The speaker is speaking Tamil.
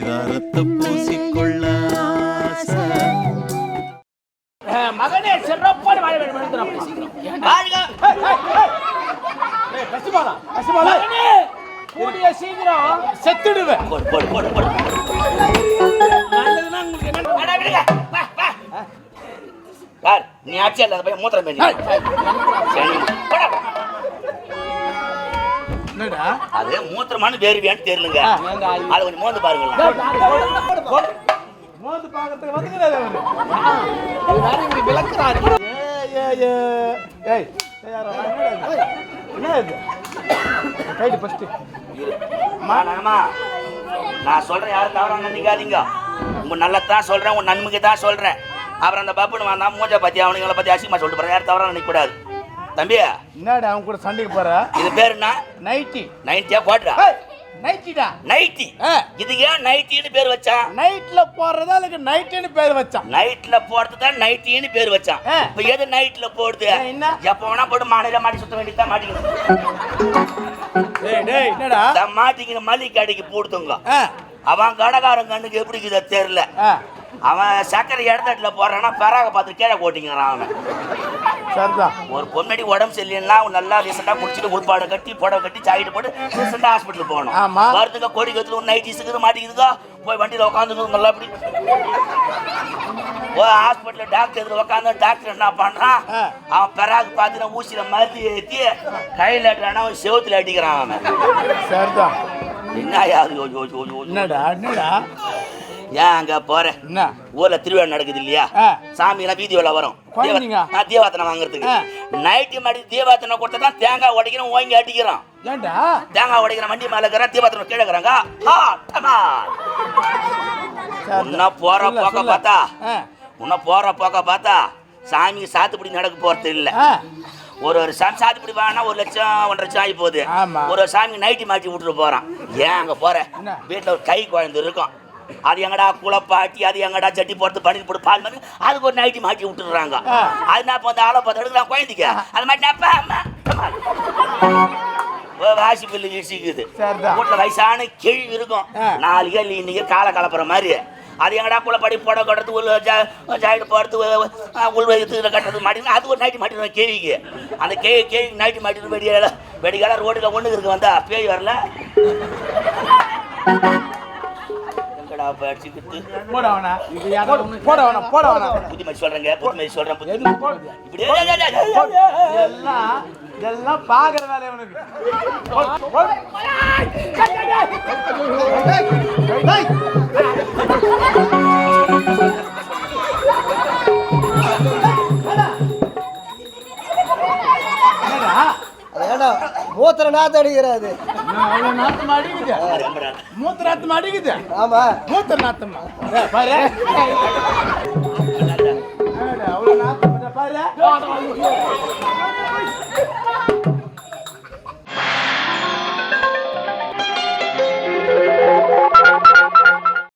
பரிதாரத்தை பூசிக்கொள்ள ஆசை. மகனே சிறப்பான வாழ வேண்டும் எழுதுறோம் சீக்கிரம் வாழ்க மகனே கூடிய சீக்கிரம் செத்துடுவேன். போடு போடு போடு போடு. நல்லதுன்னா உங்களுக்கு என்ன. பார் நீ ஆட்சி இல்லாத போய் மூத்திரம் பேசி. என்னடா? அது மூத்திரமான வேறுவியான்னு தெரியலங்க. அதை கொஞ்சம் மோந்து பாருங்களேன். மோந்து விளக்குறாரு? ஏய் என்ன இது? கைடு ஃபர்ஸ்ட் மானாமா நான் சொல்றேன் யாரும் தவறா நினைக்காதீங்க. உங்க நல்லதான் சொல்றேன் உங்க நன்மைக்கு தான் சொல்றேன். அப்புறம் அந்த பப்புனு வந்தா மூஞ்ச பத்தி அவனுங்களை பத்தி அசிங்கமா சொல்லிட்டு போறேன் யாரும் தவறா நினைக்க கூடாது தம்பி. என்னடா அவன் கூட சண்டைக்கு போற? இது பேர் என்ன? நைட்டி. நைட்டியா போடுறா நைட்டிடா. நைட்டி. இது ஏன் நைட்டின்னு பேர் வச்சான்? நைட்ல போடுறதா அதுக்கு நைட்டுன்னு பேர் வச்சான்? நைட்ல போடுறது தான் நைட்டின்னு பேர் வச்சான். இப்ப எது நைட்ல போடுது? என்ன? எப்ப வேணா போட்டு மாநில மாட்டி சுத்த வேண்டியதான் மாட்டிக்கணும். மாட்டிக்கின மல்லிகை கடைக்கு போடுத்துங்க அவன் கடைக்காரன் கண்ணுக்கு எப்படி இருக்குதோ தெரியல. அவன் சக்கரை இடத்தட்டுல போடுறான்னா பெறாக பார்த்து கீழே போட்டிங்கிறான் அவன். சரிதான். ஒரு பொண்ணடி உடம்பு சரியில்லைன்னா அவன் நல்லா ரீசெண்டாக குடிச்சிட்டு உள்பாடை கட்டி புடவை கட்டி சாக்கிட்டு போட்டு ரீசெண்டாக ஹாஸ்பிட்டல் போகணும். ஆமா. வரதுக்கு கோடி கத்துல ஒரு நைட் இருக்குது மாட்டேங்குதுக்கோ போய் வண்டியில் உட்காந்துங்க நல்லா அப்படி ஓ ஹாஸ்பிட்டலில் டாக்டர் எதில் உட்காந்து டாக்டர் என்ன பண்ணுறான். அவன் பெறாக்கு பார்த்துட்டு ஊசியில் மருந்து ஏற்றி கையில் அட்டுறானா அவன் செவுத்துல அடிக்கிறான் அவன். சரிதான். என்னடா என்னடா? ஏன் அங்கே போகிறேன் என்ன? ஊர்ல திருவிழா நடக்குது இல்லையா. சாமி எல்லாம் வீதி உள்ள வரும். தீவாத்தனை வாங்குறதுக்கு. நைட்டு மாடி தீவாத்தனை கொடுத்தா தேங்காய் உடைக்கிறோம் ஓங்கி அடிக்கிறோம். தேங்காய் உடைக்கிற வண்டி மேல இருக்கிற தீபாத்திரம் கீழே இருக்கிறாங்க. உன்னை போற போக்க. பார்த்தா. உன்னை போற போக்க பார்த்தா சாமி சாத்துப்படி நடக்க போறது இல்ல. ஒரு ஒரு சாமி சாத்துப்படி வாங்கினா ஒரு லட்சம் ஒன்றரை லட்சம் ஆகி போகுது. ஒரு சாமி நைட்டி மாட்டி விட்டுட்டு போறான். ஏன் அங்க போற? வீட்டுல ஒரு கை குழந்தை இருக்கும். அது எங்கடா குளப்பாட்டி அது எங்கடா சட்டி போட்டு பனி போட்டு பால் பண்ணி அதுக்கு ஒரு நைட்டி மாட்டி விட்டுடுறாங்க. ஆ. அது நான் இப்போ அந்த ஆளை பார்த்து எடுக்கலாம் குழந்தைக்கு. அது மாதிரி அப்பா அம்மா வாசி பில்லு வீசிக்குது. வீட்டுல வயசான கேள்வி இருக்கும். நாலு கேள்வி இன்னைக்கு காலை கலப்புற மாதிரி. அது எங்கடா குளப்பாடி போட கட்டுறது உள்ள ஜாயிட்டு போடுறது உள் வயிற்றுல கட்டுறது மாட்டினா அது ஒரு நைட்டி மாட்டிடுவேன் கேள்விக்கு. அந்த கே கேள்வி நைட்டி மாட்டிட்டு வெடியால வெடிகால ரோட்டுல ஒண்ணு இருக்கு வந்தா பேய் வரல. இப்ப அடிச்சுக்கிட்டு போட ஒண்ணு- போட வேணாம் போட வேணாம் புத்தி மாதிரி சொல்றேங்க புத்தி மாதிரி சொல்றேன் புத்தி எது போடுது? இப்படி ஏய், ஏய், ஏய், ஏய், ஏய், ஏய். எல்லாம் எல்லாம் பாக்குற வேலை உனக்கு மூத்திர நாத்து அடிக்கிறாது. நான் அவ்வளவு நாத்தமா அடிக்குது? ரம்பரா. மூத்த நாத்தமா. அடிக்குது? ஆமா. மூத்த நாத்தமா? ஏய், பாரு என்னடா, அவ்வளவு நாத்தம் பாரு.